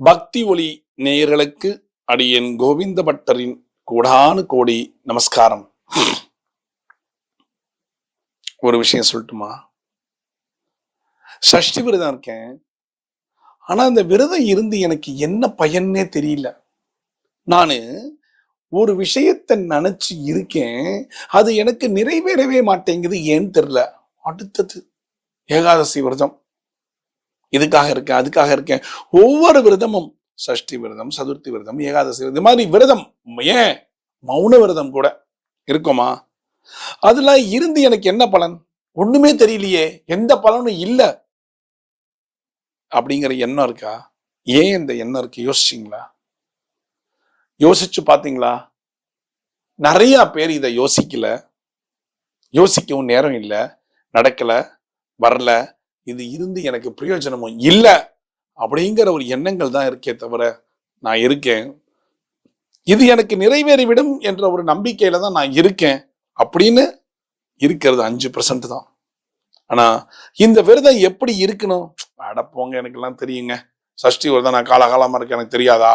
பக்தி ஒளி நேயர்களுக்கு அடியன் கோவிந்த பட்டரின் கோடானு கோடி நமஸ்காரம். ஒரு விஷயம் சொல்லட்டுமா? சஷ்டி விரதம் இருக்கேன். ஆனா அந்த விரதம் இருந்து எனக்கு என்ன பயன்னே தெரியல. நானு ஒரு விஷயத்தை நினைச்சு இருக்கேன். அது எனக்கு நிறைவேறவே மாட்டேங்குது ஏன்னு தெரியல. அடுத்தது ஏகாதசி விரதம். இதுக்காக இருக்கேன் அதுக்காக இருக்கேன். ஒவ்வொரு விரதமும் சஷ்டி விரதம் சதுர்த்தி விரதம் ஏகாதசி விரதம் இது மாதிரி விரதம் ஏன்? மௌன விரதம் கூட இருக்குமா? அதுல இருந்து எனக்கு என்ன பலன்? ஒண்ணுமே தெரியலையே எந்த பலனும் இல்ல. அப்படிங்கிற எண்ணம் இருக்கா? ஏன் இந்த எண்ணம் இருக்கு? யோசிச்சிங்களா? யோசிச்சு பாத்தீங்களா? நிறைய பேர் இதை யோசிக்கல. யோசிக்கவும் நேரம் இல்லை நடக்கல வரல. இது இருந்து எனக்கு பிரயோஜனமும் இல்லை அப்படிங்கிற ஒரு எண்ணங்கள் தான் இருக்கே தவிர நான் இருக்கேன். இது எனக்கு நிறைவேறிவிடும் என்ற ஒரு நம்பிக்கையில தான் நான் இருக்கேன் அப்படின்னு இருக்கிறது அஞ்சு பர்சன்ட் தான். ஆனா இந்த விரதம் எப்படி இருக்கணும்? அடப்போங்க எனக்கெல்லாம் தெரியுங்க. சஷ்டி விரதம் நான் காலகாலமா இருக்கேன் எனக்கு தெரியாதா?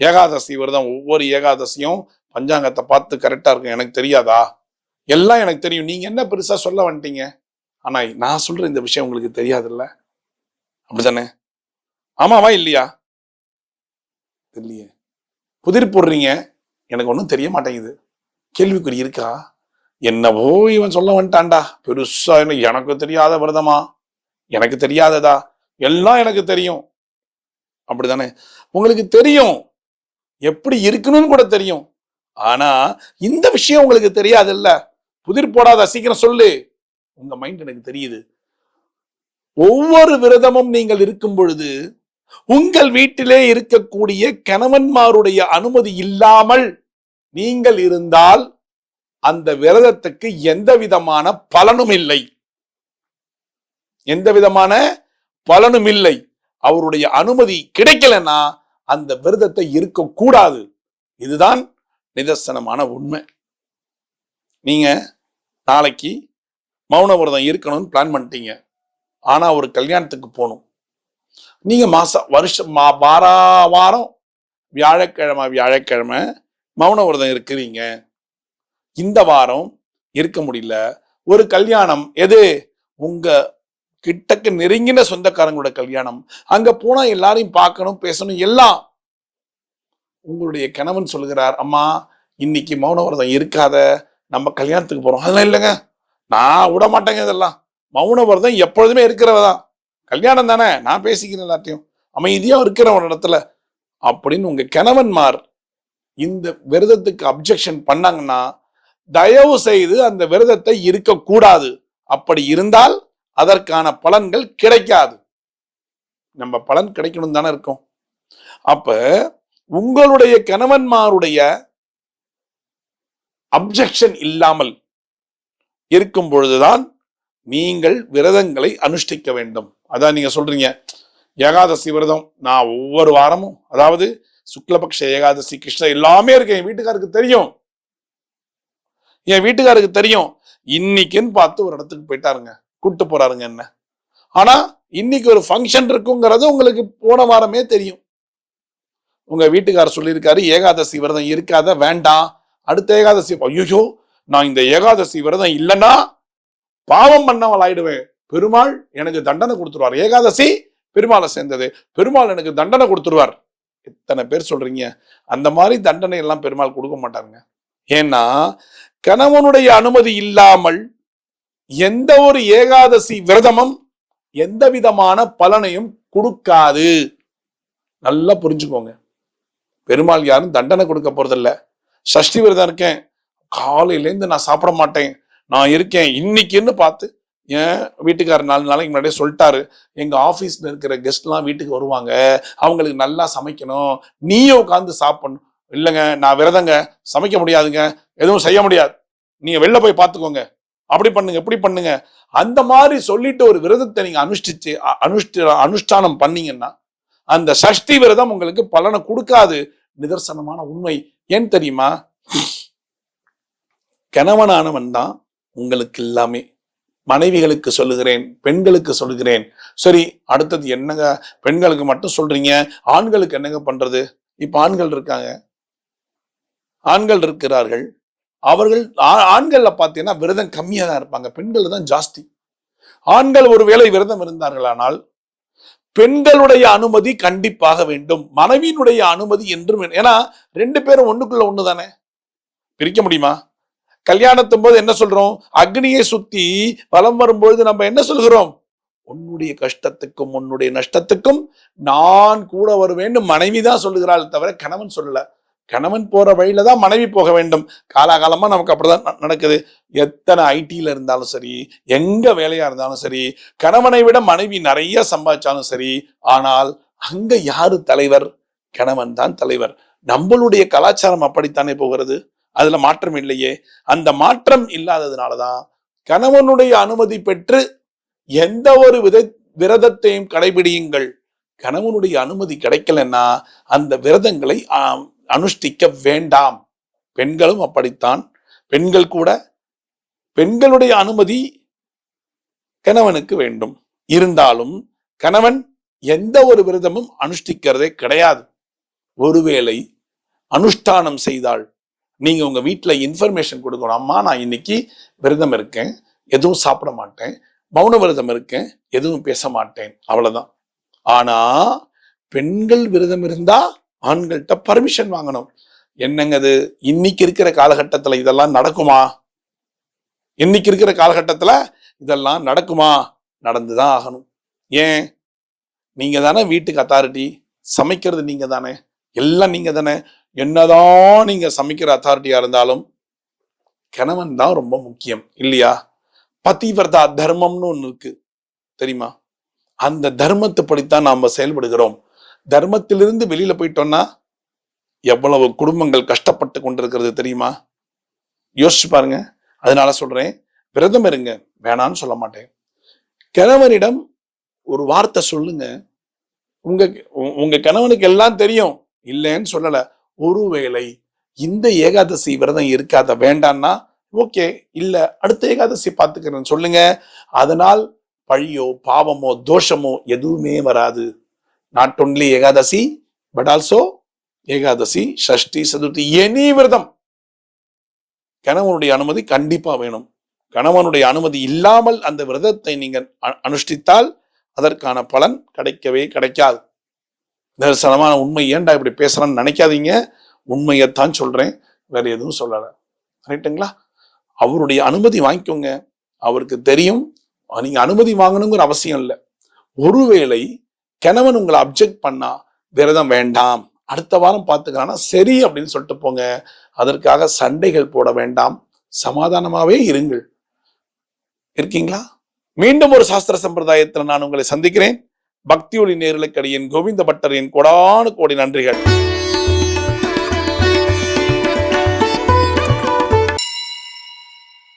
ஏகாதசி விரதம் ஒவ்வொரு ஏகாதசியும் பஞ்சாங்கத்தை பார்த்து கரெக்டா இருக்கும் எனக்கு தெரியாதா? எல்லாம் எனக்கு தெரியும். நீங்க என்ன பெருசா சொல்ல வந்துட்டீங்க? ஆனால் நான் சொல்கிற இந்த விஷயம் உங்களுக்கு தெரியாதுல்ல? அப்படிதானே ஆமாவா இல்லையா? இல்லையே புதிர் போடுறீங்க. எனக்கு ஒன்றும் தெரிய மாட்டேங்குது. கேள்விக்குறி இருக்கா? என்னவோ இவன் சொல்ல வந்துட்டான்டா. பெருசா என்ன எனக்கு தெரியாத விரதமா? எனக்கு தெரியாததா? எல்லாம் எனக்கு தெரியும். அப்படிதானே உங்களுக்கு தெரியும். எப்படி இருக்கணும்னு கூட தெரியும். ஆனா இந்த விஷயம் உங்களுக்கு தெரியாதுல்ல. புதிர் போடாத சீக்கிரம் சொல்லு. உங்க மைண்ட் எனக்கு தெரியுது. ஒவ்வொரு விரதமும் நீங்கள் இருக்கும் பொழுது உங்கள் வீட்டிலே இருக்கக்கூடிய கணவன்மாருடைய அனுமதி இல்லாமல் நீங்கள் இருந்தால் அந்த விரதத்துக்கு எந்த விதமான பலனும் இல்லை. எந்த விதமான பலனும் இல்லை. அவருடைய அனுமதி கிடைக்கலன்னா அந்த விரதத்தை இருக்கக்கூடாது இதுதான் நிதர்சனமான உண்மை. நீங்க நாளைக்கு மௌன விரதம் இருக்கணும்னு பிளான் பண்ணிட்டீங்க. ஆனால் ஒரு கல்யாணத்துக்கு போகணும். நீங்கள் மாதம் வருஷம் மா வாரா வாரம் வியாழக்கிழமை வியாழக்கிழமை மௌன விரதம் இருக்கிறீங்க. இந்த வாரம் இருக்க முடியல. ஒரு கல்யாணம் எது? உங்கள் கிட்டக்கு நெருங்கின சொந்தக்காரங்களோட கல்யாணம். அங்கே போனால் எல்லாரையும் பார்க்கணும் பேசணும் எல்லாம். உங்களுடைய கணவன் சொல்லுகிறார் அம்மா இன்னைக்கு மௌன விரதம் இருக்காத. நம்ம கல்யாணத்துக்கு போகிறோம் அதெல்லாம் இல்லைங்க. நான் விட மாட்டேங்க இதெல்லாம். மௌனவர்தம் எப்பொழுதுமே எப்பொழுதுமே இருக்கிறவதான் கல்யாணம் தானே? நான் பேசிக்கிறேன் எல்லாத்தையும் அமைதியா இருக்கிற ஒரு இடத்துல. அப்படின்னு உங்க கணவன்மார் இந்த விரதத்துக்கு அப்ஜெக்ஷன் பண்ணாங்கன்னா தயவு செய்து அந்த விரதத்தை இருக்கக்கூடாது. அப்படி இருந்தால் அதற்கான பலன்கள் கிடைக்காது. நம்ம பலன் கிடைக்கணும் தானே இருக்கும். அப்ப உங்களுடைய கணவன்மாருடைய அப்ஜெக்ஷன் இல்லாமல் இருக்கும் பொழுதுதான் நீங்கள் விரதங்களை அனுஷ்டிக்க வேண்டும். அதான் நீங்க சொல்றீங்க. ஏகாதசி விரதம் நான் ஒவ்வொரு வாரமும் அதாவது சுக்லபக்ஷ ஏகாதசி கிருஷ்ண எல்லாமே இருக்கு. என் வீட்டுக்காருக்கு தெரியும். என் வீட்டுக்காருக்கு தெரியும். இன்னைக்குன்னு பார்த்து ஒரு இடத்துக்கு போயிட்டாருங்க. கூப்பிட்டு போறாருங்க என்ன. ஆனா இன்னைக்கு ஒரு ஃபங்க்ஷன் இருக்குங்கிறது உங்களுக்கு போன வாரமே தெரியும். உங்க வீட்டுக்காரர் சொல்லியிருக்காரு ஏகாதசி விரதம் இருக்காத வேண்டாம். அடுத்த ஏகாதசி ஐயோ நான் இந்த ஏகாதசி விரதம் இல்லைன்னா பாவம் பண்ணவள் ஆயிடுவேன் பெருமாள் எனக்கு தண்டனை கொடுத்துருவார். ஏகாதசி பெருமாளை சேர்ந்தது. பெருமாள் எனக்கு தண்டனை கொடுத்துருவார். எத்தனை பேர் சொல்றீங்க? அந்த மாதிரி தண்டனை எல்லாம் பெருமாள் கொடுக்க மாட்டாருங்க. ஏன்னா கணவனுடைய அனுமதி இல்லாமல் எந்த ஒரு ஏகாதசி விரதமும் எந்த விதமான பலனையும் கொடுக்காது. நல்லா புரிஞ்சுக்கோங்க. பெருமாள் யாரும் தண்டனை கொடுக்க போறதில்ல. சஷ்டி விரதம் இருக்கேன். காலையிலேருந்து நான் சாப்பிட மாட்டேன் நான் இருக்கேன். இன்னைக்குன்னு பார்த்து என் வீட்டுக்காரர் நாலு நாளைக்கு முன்னாடியே சொல்லிட்டாரு. எங்கள் ஆஃபீஸில் இருக்கிற கெஸ்ட்லாம் வீட்டுக்கு வருவாங்க. அவங்களுக்கு நல்லா சமைக்கணும். நீயும் உட்காந்து சாப்பிடணும். இல்லைங்க நான் விரதங்க. சமைக்க முடியாதுங்க. எதுவும் செய்ய முடியாது. நீங்கள் வெளில போய் பார்த்துக்கோங்க. அப்படி பண்ணுங்க இப்படி பண்ணுங்க. அந்த மாதிரி சொல்லிட்டு ஒரு விரதத்தை நீங்கள் அனுஷ்டிச்சு அனுஷ்டி அனுஷ்டானம் பண்ணீங்கன்னா அந்த சஷ்டி விரதம் உங்களுக்கு பலனை கொடுக்காது. நிதர்சனமான உண்மை. ஏன் தெரியுமா? கணவனானவன் தான் உங்களுக்கு எல்லாமே. மனைவிகளுக்கு சொல்லுகிறேன் பெண்களுக்கு சொல்லுகிறேன். சரி அடுத்தது என்னங்க? பெண்களுக்கு மட்டும் சொல்றீங்க ஆண்களுக்கு என்னங்க பண்றது? இப்ப ஆண்கள் இருக்காங்க. ஆண்கள் இருக்கிறார்கள். அவர்கள் ஆ- ஆண்கள்ல பார்த்தீங்கன்னா விரதம் கம்மியாக தான் இருப்பாங்க. பெண்கள் தான் ஜாஸ்தி. ஆண்கள் ஒருவேளை விரதம் இருந்தார்களானால் பெண்களுடைய அனுமதி கண்டிப்பாக வேண்டும். மனைவியினுடைய அனுமதி என்றும் ஏன்னா ரெண்டு பேரும் ஒண்ணுக்குள்ள ஒண்ணு தானே பிரிக்க முடியுமா? கல்யாணத்தும் போது என்ன சொல்றோம்? அக்னியை சுத்தி வலம் வரும்பொழுது நம்ம என்ன சொல்கிறோம்? உன்னுடைய கஷ்டத்துக்கும் உன்னுடைய நஷ்டத்துக்கும் நான் கூட வருவேன்னு மனைவி தான் சொல்லுகிறாள் தவிர கணவன் சொல்லல. கணவன் போற வழியில தான் மனைவி போக வேண்டும். காலாகாலமா நமக்கு அப்படிதான் நடக்குது. எத்தனை ஐடியில இருந்தாலும் சரி எங்க வேலையா இருந்தாலும் சரி கணவனை விட மனைவி நிறைய சம்பாதிச்சாலும் சரி ஆனால் அங்க யாரு தலைவர்? கணவன் தான் தலைவர். நம்மளுடைய கலாச்சாரம் அப்படித்தானே போகிறது? அதுல மாற்றம் இல்லையே. அந்த மாற்றம் இல்லாததுனாலதான் கணவனுடைய அனுமதி பெற்று எந்த ஒரு வித விரதத்தையும் கடைபிடியுங்கள். கணவனுடைய அனுமதி கிடைக்கலன்னா அந்த விரதங்களை அனுஷ்டிக்க வேண்டாம். பெண்களும் அப்படித்தான். பெண்கள் கூட பெண்களுடைய அனுமதி கணவனுக்கு வேண்டும். இருந்தாலும் கணவன் எந்த ஒரு விரதமும் அனுஷ்டிக்கிறதே கிடையாது. ஒருவேளை அனுஷ்டானம் செய்தால் நீங்கள் உங்கள் வீட்டில் இன்ஃபர்மேஷன் கொடுக்கணும். அம்மா நான் இன்னைக்கு விரதம் இருக்கேன். எதுவும் சாப்பிட மாட்டேன். மௌன விரதம் இருக்கேன். எதுவும் பேச மாட்டேன். அவ்வளோதான் ஆனால் பெண்கள் விரதம் இருந்தால் ஆண்கள்கிட்ட பர்மிஷன் வாங்கணும். என்னங்க அது இன்னைக்கு இருக்கிற காலகட்டத்தில் இதெல்லாம் நடக்குமா? இன்னைக்கு இருக்கிற காலகட்டத்தில் இதெல்லாம் நடக்குமா? நடந்து தான் ஆகணும். ஏன்? நீங்கள் தானே வீட்டுக்கு அத்தாரிட்டி சமைக்கிறது நீங்கள் தானே எல்லாம் நீங்கள் தானே என்னதான் நீங்க சமைக்கிற அத்தாரிட்டியா இருந்தாலும் கணவன் தான் ரொம்ப முக்கியம் இல்லையா? பதிவிரதா தர்மம்னு ஒன்று இருக்கு தெரியுமா? அந்த தர்மத்தை படித்தான் நாம செயல்படுகிறோம். தர்மத்திலிருந்து வெளியில போயிட்டோம்னா எவ்வளவு குடும்பங்கள் கஷ்டப்பட்டு கொண்டிருக்கிறது தெரியுமா? யோசிச்சு பாருங்க. அதனால சொல்றேன் விரதம் இருங்க வேணான்னு சொல்ல மாட்டேன். கணவனிடம் ஒரு வார்த்தை சொல்லுங்க. உங்க உங்க கணவனுக்கு எல்லாம் தெரியும். இல்லைன்னு சொல்லல. ஒருவேளை இந்த ஏகாதசி விரதம் இருக்காத வேண்டான்னா ஓகே இல்ல அடுத்த ஏகாதசி பார்த்துக்கிறேன்னு சொல்லுங்க. அதனால் பழியோ பாவமோ தோஷமோ எதுவுமே வராது. Not only Ekadashi but also Ekadashi Shashti Chaturthi any விரதம். கணவனுடைய அனுமதி கண்டிப்பா வேணும். கணவனுடைய அனுமதி இல்லாமல் அந்த விரதத்தை நீங்கள் அனுஷ்டித்தால் அதற்கான பலன் கிடைக்கவே கிடைக்காது. தரிசனமான உண்மை ஏன்டா இப்படி பேசுறான்னு நினைக்காதீங்க. உண்மையைத்தான் சொல்றேன். வேற எதுவும் சொல்லல. ரைட்டுங்களா அவருடைய அனுமதி வாங்கிக்கோங்க. அவருக்கு தெரியும். நீங்க அனுமதி வாங்கணுங்கிற அவசியம் இல்லை. ஒருவேளை கணவன் உங்களை அப்ஜெக்ட் பண்ணா விரதம் வேண்டாம். அடுத்த வாரம் பார்த்துக்கலாம்னா சரி அப்படின்னு சொல்லிட்டு போங்க. அதற்காக சண்டைகள் போட வேண்டாம். சமாதானமாகவே இருங்கள். இருக்கீங்களா? மீண்டும் ஒரு சாஸ்திர சம்பிரதாயத்தில் நான் உங்களை சந்திக்கிறேன். பக்தி நேர்களுக்கடியின் கோவிந்த பட்டரின் கொடானு கோடி நன்றிகள்.